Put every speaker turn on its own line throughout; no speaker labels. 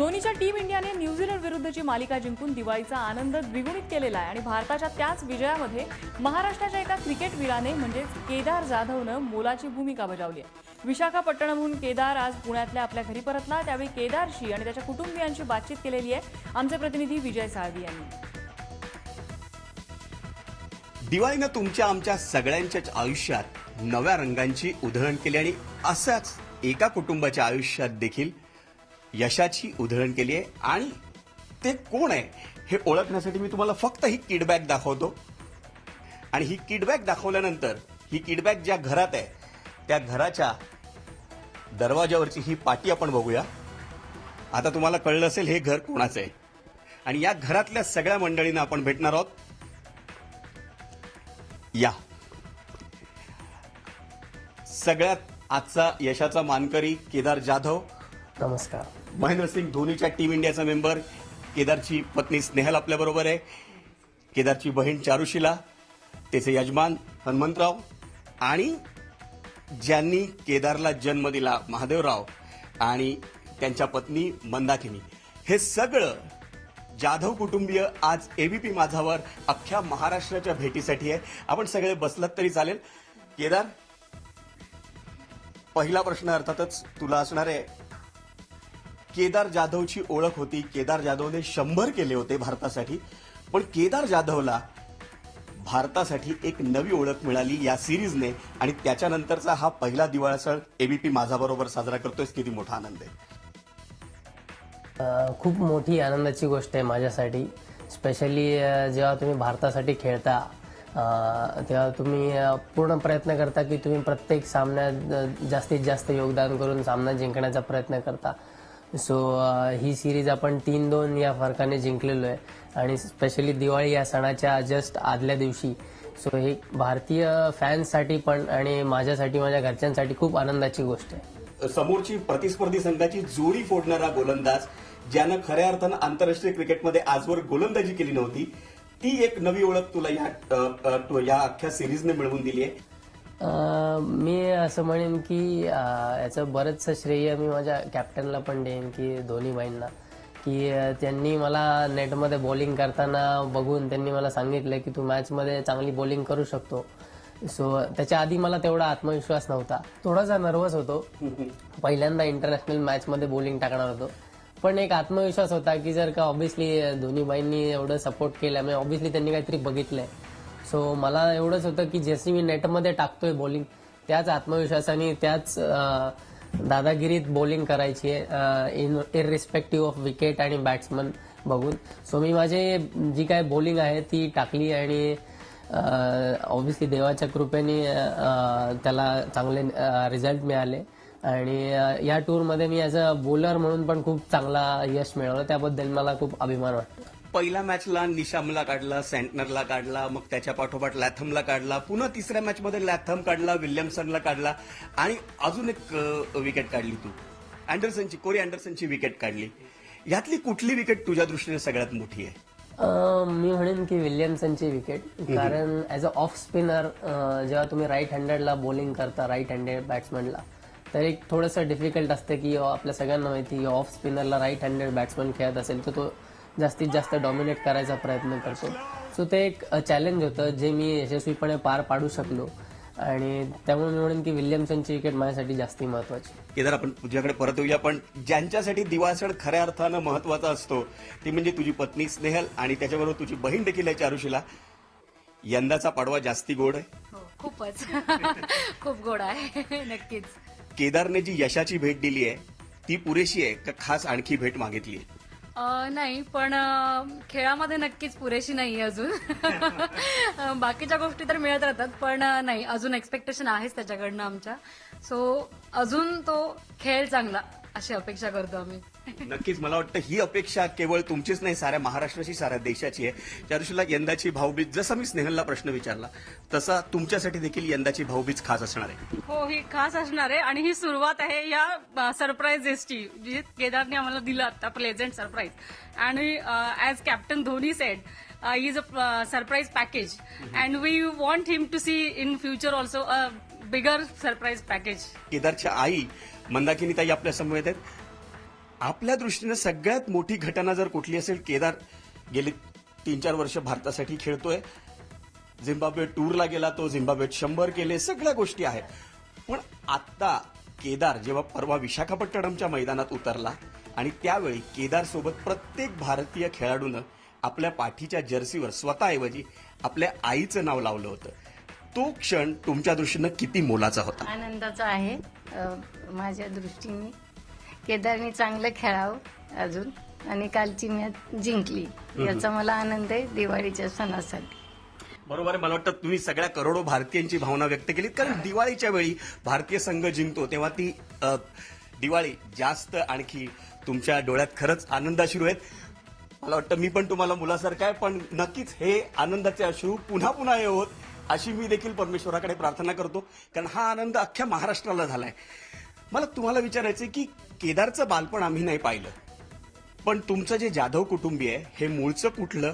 धोनीच्या टीम इंडियाने न्यूझीलंड विरुद्धची मालिका जिंकून दिवाळीचा आनंद द्विगुणित केलेला आहे. आणि भारताच्या त्याच विजयामध्ये महाराष्ट्राच्या एका क्रिकेटवीराने म्हणजेच केदार जाधवनं मोलाची भूमिका बजावली आहे. विशाखापट्टणमहून केदार आज पुण्यातल्या आपल्या घरी परतला त्यावेळी केदारशी आणि त्याच्या कुटुंबियांशी बातचीत केलेली आहे. आमचे प्रतिनिधी विजय साळवी यांनी.
दिवाळीनं तुमच्या आमच्या सगळ्यांच्याच आयुष्यात नव्या रंगांची उधळण केली आणि असंच एका कुटुंबाच्या आयुष्यात देखील यशाची उधळण केली आहे. आणि ते कोण आहे हे ओळखण्यासाठी मी तुम्हाला फक्त ही किडबॅग दाखवतो. आणि ही किडबॅग दाखवल्यानंतर ही किडबॅग ज्या घरात आहे त्या घराच्या दरवाजावरची ही पाटी आपण बघूया. आता तुम्हाला कळलं असेल हे घर कोणाचं आहे. आणि या घरातल्या सगळ्या मंडळींना आपण भेटणार आहोत. या. सगळ्यात आजचा यशाचा मानकरी केदार जाधव
नमस्कार.
महेंद्रसिंग धोनीच्या टीम इंडियाचा मेंबर. केदारची पत्नी स्नेहल आपल्याबरोबर आहे. केदारची बहीण चारुशिला त्याचे यजमान हनुमंतराव. आणि ज्यांनी केदारला जन्म दिला महादेवराव. आणि त्यांच्या पत्नी मंदाकिनी. हे सगळं जाधव कुटुंबीय आज एबीपी माझावर अख्ख्या महाराष्ट्राच्या भेटीसाठी आहे. आपण सगळे बसलात तरी चालेल. केदार पहिला प्रश्न अर्थातच तुला असणार आहे. केदार जाधवची ओळख होती. केदार जाधवने शंभर केले होते भारतासाठी. पण केदार जाधवला भारतासाठी एक नवी ओळख मिळाली या सिरीजने. आणि त्याच्यानंतरचा हा पहिला दिवाळा सण एबीपी माझाबरोबर साजरा करतोय. किती मोठा आनंद आहे.
खूप मोठी आनंदाची गोष्ट आहे माझ्यासाठी. स्पेशली जेव्हा तुम्ही भारतासाठी खेळता तेव्हा तुम्ही पूर्ण प्रयत्न करता की तुम्ही प्रत्येक सामन्यात जास्तीत जास्त योगदान करून सामना जिंकण्याचा प्रयत्न करता. सो uh, ही सिरीज आपण तीन दोन या फरकाने जिंकलेलो आहे. आणि स्पेशली दिवाळी या सणाच्या जस्ट आदल्या दिवशी. सो हे भारतीय फॅन्ससाठी पण आणि माझ्यासाठी माझ्या घरच्यांसाठी खूप आनंदाची गोष्ट आहे.
समोरची प्रतिस्पर्धी संघाची जोडी फोडणारा गोलंदाज ज्यानं खऱ्या अर्थानं आंतरराष्ट्रीय क्रिकेटमध्ये आजवर गोलंदाजी केली नव्हती ती एक नवी ओळख तुला या या अख्ख्या सिरीजने मिळवून दिली आहे.
मी असं म्हणेन की याचं बरंचसं श्रेय मी माझ्या कॅप्टनला पण देईन की धोनी धोनीबाईंना की त्यांनी मला नेटमध्ये बॉलिंग करताना बघून त्यांनी मला सांगितलं की तू मॅचमध्ये चांगली बॉलिंग करू शकतो. सो त्याच्या आधी मला तेवढा आत्मविश्वास नव्हता. थोडासा नर्वस होतो. पहिल्यांदा इंटरनॅशनल मॅचमध्ये बॉलिंग टाकणार होतो. पण एक आत्मविश्वास होता की जर का ऑब्व्हियसली धोनीबाईंनी एवढं सपोर्ट केलं म्हणजे ऑब्व्हियसली त्यांनी काहीतरी बघितलंय. सो मला एवढंच होतं की जशी मी नेटमध्ये टाकतोय बॉलिंग त्याच आत्मविश्वासाने त्याच दादागिरीत बॉलिंग करायची आहे इन इरिस्पेक्टिव्ह ऑफ विकेट आणि बॅट्समन बघून. सो मी माझे जी काय बॉलिंग आहे ती टाकली आणि ऑब्विसली देवाच्या कृपेने त्याला चांगले रिझल्ट मिळाले. आणि या टूरमध्ये मी ॲज अ बोलर म्हणून पण खूप चांगला यश मिळवलं. त्याबद्दल मला खूप अभिमान वाटतो.
पहिल्या मॅचला निशामला काढला सँटनरला काढला मग त्याच्या पाठोपाठ लॅथमला काढला पुन्हा तिसऱ्या मॅचमध्ये लॅथम काढला विल्यमसनला काढला आणि अजून एक विकेट काढली तू. अँडरसनची कोरी अँडरसनची विकेट काढली. यातली कुठली विकेट तुझ्या दृष्टीने सगळ्यात मोठी आहे?
मी म्हणेन की विल्यमसनची विकेट कारण ऍज अ ऑफ स्पिनर जेव्हा तुम्ही राईट हँडेडला बॉलिंग करता राईट हँडेड बॅट्समनला तर एक थोडंसं डिफिकल्ट असतं की आपल्या सगळ्यांना माहिती ऑफ स्पिनरला राईट हँडेड बॅट्समन खेळत असेल तर तो जास्तीत जास्त डॉमिनेट करायचा प्रयत्न करतो. सो ते एक चॅलेंज होतं जे मी यशस्वीपणे पार पाडू शकलो. आणि त्यामुळे मी म्हणेन की विल्यमसनची विकेट माझ्यासाठी जास्ती महत्वाची.
केदार आपण तुझ्याकडे परत येऊया. पण ज्यांच्यासाठी दिवासण खऱ्या अर्थानं महत्त्वाचा असतो ती म्हणजे तुझी पत्नी स्नेहल आणि त्याच्याबरोबर तुझी बहीण देखील आहे चारुशिला. यंदाचा पाडवा जास्ती गोड आहे.
हो खूपच. खूप गोड आहे. नक्कीच.
केदारने जी यशाची भेट दिली आहे ती पुरेशी आहे का खास आणखी भेट मागितली आहे?
नाही पण खेळामध्ये नक्कीच पुरेशी नाही अजून. बाकीच्या गोष्टी तर मिळत राहतात पण नाही अजून एक्सपेक्टेशन आहेच त्याच्याकडनं आमच्या. सो अजून तो खेळ चांगला. अशी अपेक्षा करतो आम्ही.
नक्कीच मला वाटतं ही अपेक्षा केवळ तुमचीच नाही साऱ्या महाराष्ट्राची साऱ्या देशाची आहे. चारुशीला यंदाची भाऊबीज जसा मी स्नेहलला प्रश्न विचारला तसा तुमच्यासाठी देखील यंदाची भाऊबीज खास असणार आहे.
हो ही खास असणार आहे आणि ही सुरुवात आहे या सरप्राईजेसची जी केदारने आम्हाला दिलं आता प्लेझेंट सरप्राईज आणि as captain Dhoni said is a surprise package and we want him to see in future also a bigger surprise package
केदारच्या आई मंदाकिनी ताई आपल्या समवेत आहेत. आपल्या दृष्टीनं सगळ्यात मोठी घटना जर कुठली असेल केदार गेली तीन चार वर्ष भारतासाठी खेळतोय. झिम्बाब्वे टूरला गेला तो झिम्बाब्वेत शंभर केले सगळ्या गोष्टी आहेत. पण आता केदार जेव्हा परवा विशाखापट्टणमच्या मैदानात उतरला आणि त्यावेळी केदार सोबत प्रत्येक भारतीय खेळाडूनं आपल्या पाठीच्या जर्सीवर स्वतःऐवजी आपल्या आईचं नाव लावलं होतं. तो क्षण तुमच्या दृष्टीनं किती मोलाचा होता?
आनंदाचा आहे. माझ्या दृष्टीने केदारने चांगलं खेळावं अजून आणि कालची मॅच जिंकली. याचा मला आनंद आहे दिवाळीच्या सणासाठी.
बरोबर आहे. मला वाटतं तुम्ही सगळ्या करोडो भारतीयांची भावना व्यक्त केलीत. कारण दिवाळीच्या वेळी भारतीय संघ जिंकतो तेव्हा ती दिवाळी जास्त आणखी तुमच्या डोळ्यात खरंच आनंदाश्रू आहेत. मला वाटतं मी पण तुम्हाला मुलासारखं आहे पण नक्कीच हे आनंदाचे अश्रू पुन्हा पुन्हा येवोत अशी मी देखील परमेश्वराकडे प्रार्थना करतो. कारण हा आनंद अख्ख्या महाराष्ट्राला झालाय. मला तुम्हाला विचारायचं की केदारचं बालपण आम्ही नाही पाहिलं. पण तुमचं जे जाधव कुटुंबीय आहे हे मूळचं कुठलं?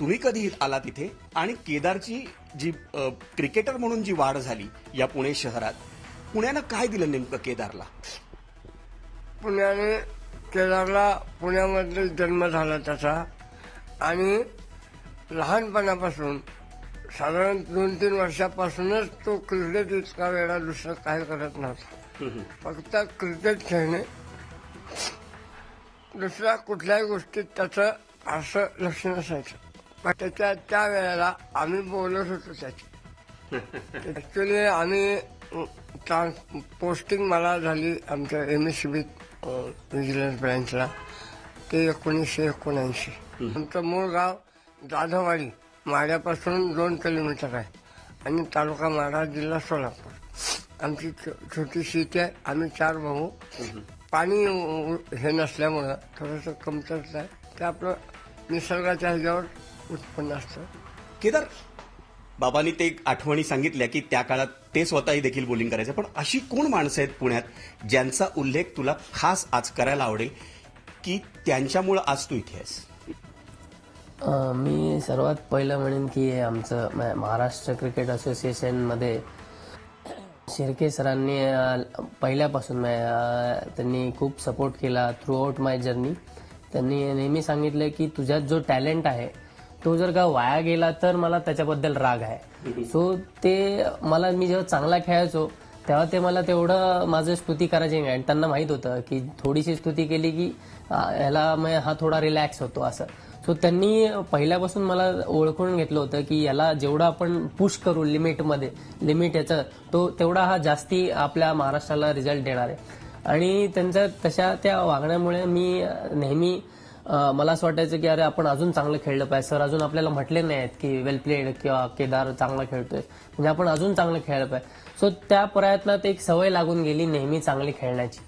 तुम्ही कधी आला तिथे आणि केदारची जी अ, क्रिकेटर म्हणून जी वाढ झाली या पुणे शहरात पुण्यानं काय दिलं नेमकं केदारला?
पुण्याने केदारला पुण्यामध्ये जन्म झाला त्याचा आणि लहानपणापासून साधारण दोन तीन वर्षापासूनच तो क्रिकेट इतका वेळा दुसरं काय करत नव्हता. फक्त क्रिकेट खेळणे. दुसऱ्या कुठल्याही गोष्टीत त्याचं असं लक्ष नसायचं. पण त्याच्या त्या वेळेला आम्ही बोलत होतो त्याची. ऍक्च्युली आम्ही पोस्टिंग मला झाली आमच्या एम एस बीत विजिलन्स ब्रँचला ते एकोणीसशे एकोणऐंशी. आमचं मूळ गाव जाधववाडी माड्यापासून दोन किलोमीटर आहे. आणि तालुका माडा जिल्हा सोलापूर. आमची छोटी शेती आहे. आम्ही चार भाऊ. पाणी हे नसल्यामुळं थोडंसं कमतरता आहे. ते आपलं निसर्गाच्या ह्याच्यावर उत्पन्न असतं.
केदार बाबांनी ते एक आठवणी सांगितल्या की त्या काळात ते स्वतःही देखील बोलिंग करायचे. पण अशी कोण माणसं आहेत पुण्यात ज्यांचा उल्लेख तुला खास आज करायला आवडेल की त्यांच्यामुळं आज तू इथे आहेस?
मी सर्वात पहिलं म्हणेन की आमचं महाराष्ट्र क्रिकेट असोसिएशनमध्ये शिर्के सरांनी पहिल्यापासून त्यांनी खूप सपोर्ट केला थ्रू आउट माय जर्नी त्यांनी नेहमी सांगितलं की तुझ्यात जो टॅलेंट आहे तो जर का वाया गेला तर मला त्याच्याबद्दल राग आहे. सो ते मला मी जेव्हा चांगला खेळायचो तेव्हा ते मला तेवढं माझं स्तुती करायचे नाही. आणि त्यांना माहीत होतं की थोडीशी स्तुती केली की ह्याला मग हा थोडा रिलॅक्स होतो असं. सो त्यांनी पहिल्यापासून मला ओळखून घेतलं होतं की याला जेवढं आपण पुश करू लिमिटमध्ये लिमिट याचं तो तेवढा हा जास्ती आपल्या महाराष्ट्राला रिझल्ट देणार आहे. आणि त्यांच्या तशा त्या वागण्यामुळे मी नेहमी मला असं वाटायचं की अरे आपण अजून चांगलं खेळलं पाहिजे. सर अजून आपल्याला म्हटले नाही आहेत की वेल प्लेड किंवा केदार चांगला खेळतोय. म्हणजे आपण अजून चांगलं खेळलं पाहिजे. सो त्या प्रयत्नात एक सवय लागून गेली नेहमी चांगली खेळण्याची.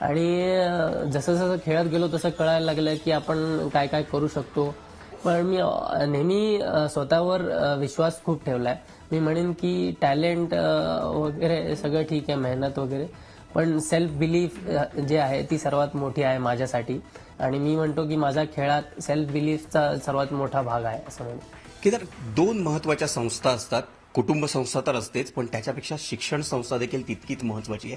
आणि जसं जसं खेळत गेलो तसं कळायला लागलं की आपण काय काय करू शकतो. पण मी नेहमी स्वतःवर विश्वास खूप ठेवलाय. मी म्हणेन की टॅलेंट वगैरे सगळं ठीक आहे मेहनत वगैरे. पण सेल्फ बिलीफ जे आहे ती सर्वात मोठी आहे माझ्यासाठी. आणि मी म्हणतो की माझ्या खेळात सेल्फ बिलीफचा सर्वात मोठा भाग आहे असं म्हणून.
केदार दोन महत्त्वाच्या संस्था असतात. कुटुंब संस्था तर असतेच पण त्याच्यापेक्षा शिक्षण संस्था देखील तितकीच महत्वाची आहे.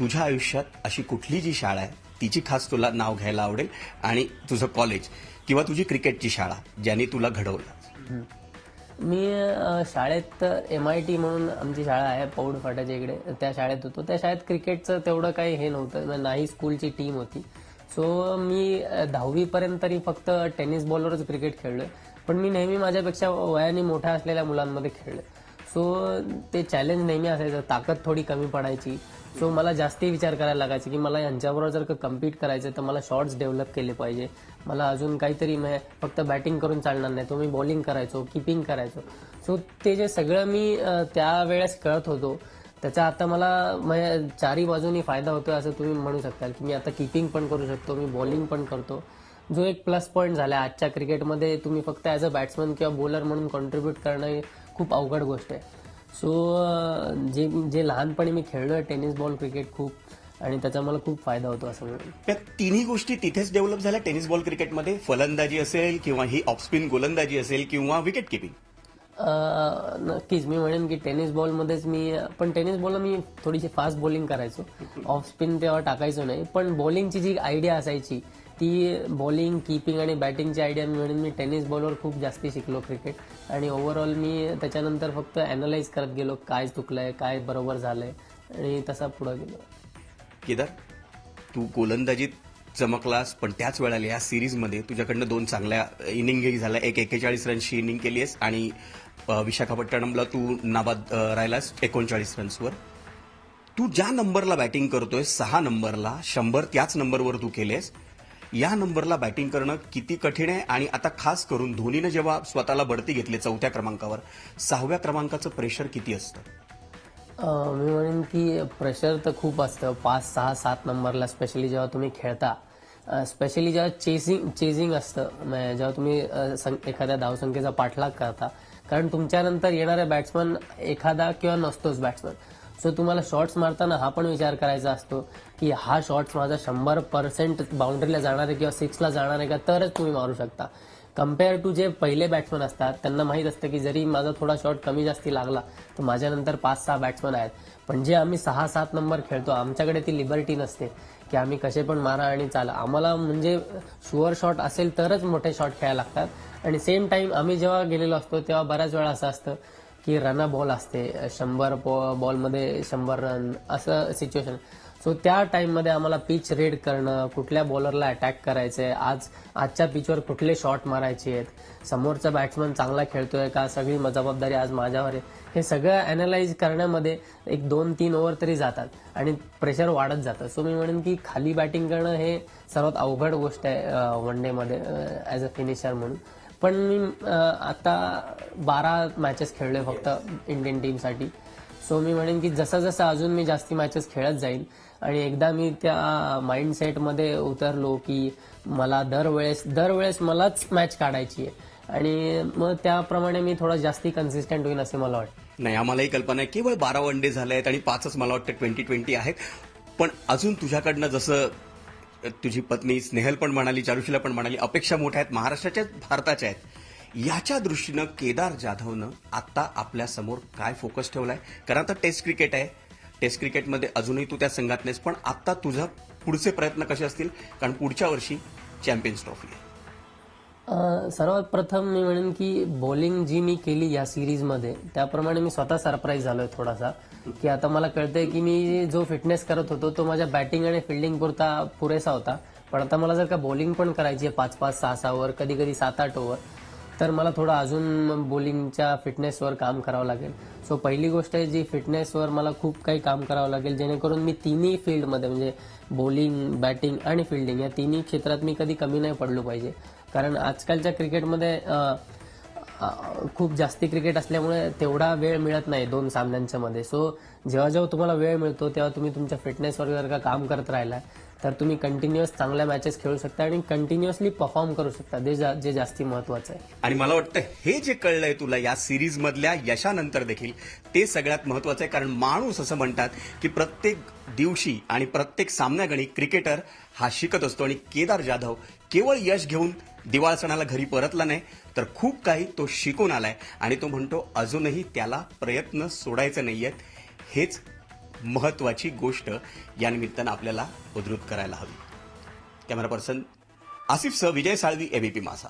तुझ्या आयुष्यात अशी कुठली जी शाळा आहे तिची खास तुला नाव घ्यायला आवडेल आणि तुझं कॉलेज किंवा तुझी क्रिकेटची शाळा ज्याने तुला घडवलं.
मी शाळेत एम आय टी म्हणून आमची शाळा आहे पौड फाट्याच्या इकडे. त्या शाळेत होतो. त्या शाळेत क्रिकेटचं तेवढं काही हे नव्हतं. नाही स्कूलची टीम होती. सो मी दहावीपर्यंत तरी फक्त टेनिस बॉलवरच क्रिकेट खेळलोय. पण मी नेहमी माझ्यापेक्षा वयाने मोठ्या असलेल्या मुलांमध्ये खेळलोय. सो ते चॅलेंज नेहमी असायचं. ताकद थोडी कमी पडायची. सो मला जास्ती विचार करायला लागायचा की मला यांच्याबरोबर जर का कम्पीट करायचं तर मला शॉट्स डेव्हलप केले पाहिजे. मला अजून काहीतरी म्हणजे फक्त बॅटिंग करून चालणार नाही. तो मी बॉलिंग करायचो किपिंग करायचो. सो ते जे सगळं मी त्यावेळेस कळत होतो त्याचा आता मला म्हणजे चारही बाजूनी फायदा होतोय असं तुम्ही म्हणू शकता की मी आता किपिंग पण करू शकतो मी बॉलिंग पण करतो. जो एक प्लस पॉईंट झाला आजच्या क्रिकेटमध्ये तुम्ही फक्त ॲज अ बॅट्समन किंवा बॉलर म्हणून कॉन्ट्रीब्यूट करणं ही खूप अवघड गोष्ट आहे. सो जे जे लहानपणी मी खेळलोय टेनिस बॉल क्रिकेट खूप आणि त्याचा मला खूप फायदा होतो असं म्हणून.
त्या तिन्ही गोष्टी तिथेच डेव्हलप झाल्या टेनिस बॉल क्रिकेटमध्ये फलंदाजी असेल किंवा ही ऑफस्पिन गोलंदाजी असेल किंवा विकेट किपिंग
नक्कीच. मी म्हणेन की टेनिस बॉलमध्येच मी पण टेनिस बॉलला मी थोडीशी फास्ट बॉलिंग करायचो. ऑफ स्पिन तेव्हा टाकायचो नाही. पण बॉलिंगची जी आयडिया असायची ती बॉलिंग किपिंग आणि बॅटिंगची आयडिया मी म्हणेन मी टेनिस बॉलवर खूप जास्ती शिकलो क्रिकेट आणि ओव्हरऑल मी त्याच्यानंतर फक्त अनालाइज करत गेलो काय चुकलंय काय बरोबर झालंय आणि तसा पुढे गेलो.
केदार तू गोलंदाजीत चमकलास पण त्याच वेळेला या सिरीजमध्ये तुझ्याकडनं दोन चांगल्या इनिंगही झाल्या एक एकेचाळीस रनची इनिंग केली आहेस आणि विशाखापट्टणमला तू नाबाद राहिलास एकोणचाळीस रन्सवर. तू ज्या नंबरला बॅटिंग करतोय सहा नंबरला शंभर त्याच नंबरवर तू केलेस या नंबरला बॅटिंग करणं किती कठीण आहे आणि आता खास करून धोनीनं जेव्हा स्वतःला बढती घेतली चौथ्या क्रमांकावर सहाव्या क्रमांकाचं प्रेशर किती असतं?
मी म्हणेन की प्रेशर तर खूप असतं. पाच सहा सात नंबरला स्पेशली जेव्हा तुम्ही खेळता स्पेशली जेव्हा चेसिंग चेजिंग असतं जेव्हा तुम्ही सं- एखाद्या धावसंख्येचा पाठलाग करता कारण तुमच्यानंतर येणारा बॅट्समन एखादा किंवा नसतोच बॅट्समन सो तुम्हाला शॉट्स मारताना हा पण विचार करायचा असतो की हा शॉट्स माझा शंभर पर्सेंट बाउंड्रीला जाणार आहे किंवा सिक्सला जाणार आहे का तरच तुम्ही मारू शकता. कंपेअर टू जे पहिले बॅट्समन असतात त्यांना माहीत असतं की जरी माझा थोडा शॉट कमी जास्ती लागला तर माझ्यानंतर पाच सहा बॅट्समन आहेत. पण जे आम्ही सहा सात नंबर खेळतो आमच्याकडे ती लिबर्टी नसते. की आम्ही कसे पण मारा आणि चाला. आम्हाला म्हणजे शुअर शॉट असेल तरच मोठे शॉट खेळायला लागतात. आणि सेम टाइम आम्ही जेव्हा गेलेलो असतो तेव्हा बऱ्याच वेळा असं असतं की रन बॉल असते. शंभर बॉलमध्ये शंभर रन असं सिच्युएशन सो त्या टाइममध्ये आम्हाला पिच रेड करणं कुठल्या बॉलरला अटॅक करायचंय आज आजच्या पिचवर कुठले शॉट मारायचे आहेत समोरचा बॅट्समन चांगला खेळतोय का सगळी जबाबदारी आज माझ्यावर आहे हे सगळं अनालाइज करण्यामध्ये एक दोन तीन ओव्हर तरी जातात आणि प्रेशर वाढत जातं. सो मी म्हणेन की खाली बॅटिंग करणं हे सर्वात अवघड गोष्ट आहे वन डेमध्ये ॲज अ फिनिशर म्हणून. पण मी आता बारा मॅचेस खेळले फक्त इंडियन टीमसाठी सो मी म्हणेन की जसं जसं अजून मी जास्ती मॅचेस खेळत जाईल आणि एकदा मी त्या माइंडसेटमध्ये उतरलो की मला दरवेळेस दरवेळेस मलाच मॅच काढायची आहे. आणि मग त्याप्रमाणे मी थोडा जास्ती कन्सिस्टंट होईन असे मला वाटतं.
नाही आम्हालाही कल्पना आहे केवळ बारा वन डे झाले आहेत आणि पाचच मला वाटतं ट्वेंटी ट्वेंटी आहेत. पण अजून तुझ्याकडनं जसं तुझी पत्नी स्नेहल पण म्हणाली चारुशीला पण म्हणाली अपेक्षा मोठ्या आहेत महाराष्ट्राच्या भारताच्या आहेत. याच्या दृष्टीनं केदार जाधवनं आता आपल्यासमोर काय फोकस ठेवलाय? कारण आता टेस्ट क्रिकेट आहे टेस्ट क्रिकेटमध्ये अजूनही तू त्या संघात नाहीस पण आता तुझा पुढचे प्रयत्न कसे असतील? कारण पुढच्या वर्षी चॅम्पियन्स ट्रॉफी आहे.
सर्वात प्रथम मी म्हणेन की बॉलिंग जी मी केली या सिरीजमध्ये त्याप्रमाणे मी स्वतः सरप्राईज झालोय थोडासा. की आता मला कळतंय की मी जो फिटनेस करत होतो तो माझ्या बॅटिंग आणि फिल्डिंग पुरता पुरेसा होता. पण आता मला जर का बॉलिंग पण करायची आहे पाच पाच सहा सहा ओव्हर कधी कधी सात आठ ओव्हर तर मला थोडं अजून बॉलिंगच्या फिटनेसवर काम करावं लागेल. सो पहिली गोष्ट आहे जी फिटनेसवर मला खूप काही काम करावं लागेल जेणेकरून मी तिन्ही फील्डमध्ये म्हणजे बॉलिंग बॅटिंग आणि फिल्डिंग या तिन्ही क्षेत्रात मी कधी कमी नाही पडलो पाहिजे. कारण आजकालच्या क्रिकेटमध्ये खूप जास्ती क्रिकेट असल्यामुळे तेवढा वेळ मिळत नाही दोन सामन्यांच्या मध्ये सो जेव्हा जेव्हा तुम्हाला वेळ मिळतो तेव्हा तुम्ही तुमच्या फिटनेसवर जर का काम करत राहिला तर तुम्ही कंटिन्युअस चांगल्या मॅचेस खेळू शकता आणि कंटिन्युअसली परफॉर्म करू शकता. जे जा- जे जास्ती महत्वाचं आहे.
आणि मला वाटतं हे जे कळलंय तुला या सिरीज मधल्या यशानंतर देखील ते सगळ्यात महत्वाचं आहे. कारण माणूस असं म्हणतात की प्रत्येक दिवशी आणि प्रत्येक सामन्यागणी क्रिकेटर हा शिकत असतो. आणि केदार जाधव केवळ यश घेऊन दिवाळ सणाला घरी परतला नाही तर खूप काही तो शिकून आलाय. आणि तो म्हणतो अजूनही त्याला प्रयत्न सोडायचे नाहीयेत. हेच महत्वाची गोष्ट या निमित्तानं आपल्याला उद्धृत करायला हवी. कॅमेरा पर्सन आसिफ सह विजय साळवी एबीपी मासा.